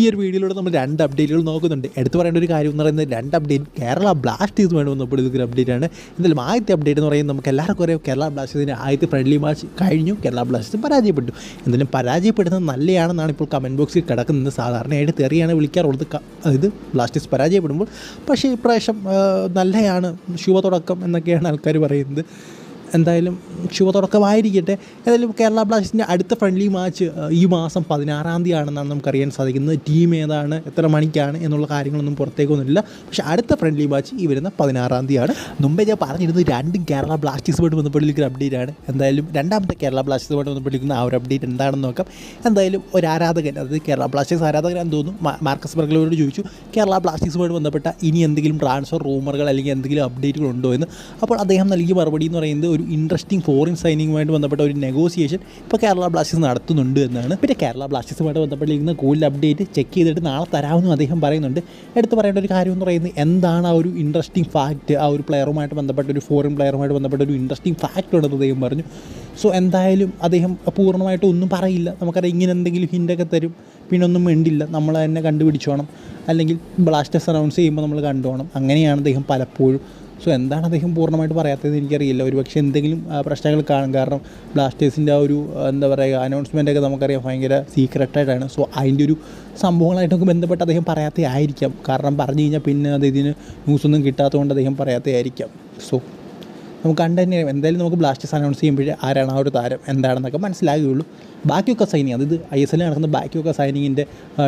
ഈ ഒരു വീഡിയോയിലൂടെ നമ്മൾ രണ്ട് അപ്ഡേറ്റുകൾ നോക്കുന്നുണ്ട്. എടുത്തു പറയേണ്ട ഒരു കാര്യം എന്ന് പറയുന്നത് രണ്ട് അപ്ഡേറ്റ് കേരള ബ്ലാസ്റ്റേഴ്സ് വേണ്ടി വന്നപ്പോൾ ഇതൊരു അപ്ഡേറ്റ് ആണ്. എന്തായാലും ആദ്യത്തെ അപ്ഡേറ്റ് എന്ന് പറയുന്നത് നമുക്ക് എല്ലാവർക്കും അറിയാം. കേരള ബ്ലാസ്റ്റേഴ്സിന്റെ ആദ്യത്തെ ഫ്രണ്ട്ലി മാച്ച് കഴിഞ്ഞു. കേരള ബ്ലാസ്റ്റേഴ്സ് പരാജയപ്പെട്ടു. എന്തായാലും പരാജയപ്പെടുന്നത് നല്ലതാണെന്നാണ് ഇപ്പോൾ കമന്റ് ബോക്സിൽ കിടക്കുന്നത്. സാധാരണയായിട്ട് തെറിയാണ് വിളിക്കാറുള്ളത്. ഇത് ബ്ലാസ്റ്റേഴ്സ് പരാജയപ്പെടുമ്പോൾ. പക്ഷേ ഇപ്രാവശ്യം നല്ലതാണ് ശുഭ തുടക്കം എന്നൊക്കെയാണ് ആൾക്കാർ പറയുന്നത്. എന്തായാലും ശുഭ തുടക്കമായിരിക്കട്ടെ. ഏതായാലും കേരള ബ്ലാസ്റ്റേഴ്സിന്റെ അടുത്ത ഫ്രണ്ട്ലി മാച്ച് ഈ മാസം പതിനാറാം തീയതി ആണെന്നാണ് നമുക്കറിയാൻ സാധിക്കുന്നത്. ടീം ഏതാണ് എത്ര മണിക്കാണ് എന്നുള്ള കാര്യങ്ങളൊന്നും പുറത്തേക്കൊന്നുമില്ല പക്ഷേ അടുത്ത ഫ്രണ്ട്ലി മാച്ച് ഈ വരുന്ന പതിനാറാം തീയതിയാണ്. മുമ്പേ ഞാൻ പറഞ്ഞിരുന്നത് രണ്ടും കേരള ബ്ലാസ്റ്റേഴ്സുമായിട്ട് ബന്ധപ്പെട്ടിരിക്കുന്ന അപ്ഡേറ്റ് ആണ്. എന്തായാലും രണ്ടാമത്തെ കേരള ബ്ലാസ്റ്റേഴ്സുമായിട്ട് ബന്ധപ്പെട്ടിരിക്കുന്ന ആ ഒരു അപ്ഡേറ്റ് എന്താണെന്ന് നോക്കാം. എന്തായാലും ഒരു ആരാധകൻ അതായത് കേരള ബ്ലാസ്റ്റേഴ്സ് ആരാധകൻ എന്ന് തോന്നുന്നു മാർക്കസ് ബർഗ്ലോട് ചോദിച്ചു കേരള ബ്ലാസ്റ്റേഴ്സുമായിട്ട് ബന്ധപ്പെട്ട ഇനി എന്തെങ്കിലും ട്രാൻസ്ഫർ റൂമറുകൾ അല്ലെങ്കിൽ എന്തെങ്കിലും അപ്ഡേറ്റുകൾ ഉണ്ടോ? എന്ന്. അപ്പോൾ അദ്ദേഹം നൽകിയ മറുപടി എന്ന് പറയുന്നത് ഒരു ഇൻട്രസ്റ്റിംഗ് ഫോറിൻ സൈനിങ്ങുമായിട്ട് ബന്ധപ്പെട്ട ഒരു നെഗോസിയേഷൻ ഇപ്പോൾ കേരള ബ്ലാസ്റ്റേഴ്സ് നടത്തുന്നുണ്ട് എന്നാണ്. പിന്നെ കേരള ബ്ലാസ്റ്റേഴ്സുമായിട്ട് ബന്ധപ്പെട്ടിരിക്കുന്ന കൂടുതൽ അപ്ഡേറ്റ് ചെക്ക് ചെയ്തിട്ട് നാളെ തരാമെന്നും അദ്ദേഹം പറയുന്നുണ്ട്. എടുത്ത് പറയേണ്ട ഒരു കാര്യം എന്ന് പറയുന്നത് എന്താണ് ആ ഒരു ഇൻട്രസ്റ്റിംഗ് ഫാക്റ്റ് ആ ഒരു പ്ലെയറുമായിട്ട് ബന്ധപ്പെട്ട ഒരു ഫോറിൻ പ്ലെയറുമായിട്ട് ബന്ധപ്പെട്ട ഒരു ഇൻട്രസ്റ്റിംഗ് ഫാക്റ്റ് ഉണ്ടെന്ന് അദ്ദേഹം പറഞ്ഞു. സോ എന്തായാലും അദ്ദേഹം പൂർണമായിട്ട് ഒന്നും പറയില്ല. നമുക്കറിയാം ഇങ്ങനെ എന്തെങ്കിലും ഹിന്റൊക്കെ തരും. പിന്നെ ഒന്നും വേണ്ടില്ല നമ്മൾ തന്നെ കണ്ടുപിടിച്ചോണം. അല്ലെങ്കിൽ ബ്ലാസ്റ്റേഴ്സ് അനൗൺസ് ചെയ്യുമ്പോൾ നമ്മൾ കണ്ടുപോകണം അങ്ങനെയാണ് അദ്ദേഹം പലപ്പോഴും സോ എന്താണ് അദ്ദേഹം പൂർണമായിട്ട് പറയാത്തതെന്ന് എനിക്കറിയില്ല. ഒരു പക്ഷേ എന്തെങ്കിലും പ്രശ്നങ്ങൾ കാണും. കാരണം ബ്ലാസ്റ്റേഴ്സിന്റെ ആ ഒരു എന്താ പറയുക അനൗൺസ്മെന്റ് ഒക്കെ നമുക്കറിയാം ഭയങ്കര സീക്രട്ടായിട്ടാണ് സോ അതിന്റെ ഒരു സംഭവങ്ങളായിട്ടൊക്കെ ബന്ധപ്പെട്ട് അദ്ദേഹം പറയാത്തേ ആയിരിക്കാം കാരണം പറഞ്ഞു കഴിഞ്ഞാൽ പിന്നെ അത് ഇതിന് ന്യൂസൊന്നും കിട്ടാത്തതുകൊണ്ട് അദ്ദേഹം പറയാത്തേ ആയിരിക്കാം സോ നമുക്ക് കണ്ടു തന്നെ എന്തായാലും നമുക്ക് ബ്ലാസ്റ്റേഴ്സ് അനൗൺസ് ചെയ്യുമ്പോഴേ ആരാണ് ആ ഒരു താരം എന്താണെന്നൊക്കെ മനസ്സിലാകുകയുള്ളൂ. ബാക്കിയൊക്കെ സൈനിങ് അതായത് ഐ എസ് എല്ലിൽ നടക്കുന്ന ബാക്കിയൊക്കെ സൈനിങ്ങിന്റെ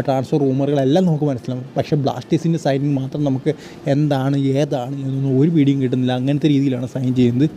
ട്രാൻസ്ഫർ റൂമറുകളെല്ലാം നമുക്ക് മനസ്സിലാവും. പക്ഷേ ബ്ലാസ്റ്റേഴ്സിന്റെ സൈനിങ് മാത്രം നമുക്ക് എന്താണ് ഏതാണ് എന്നൊന്നും ഒരു പിടിയും കിട്ടുന്നില്ല. അങ്ങനത്തെ രീതിയിലാണ് സൈൻ ചെയ്യുന്നത്.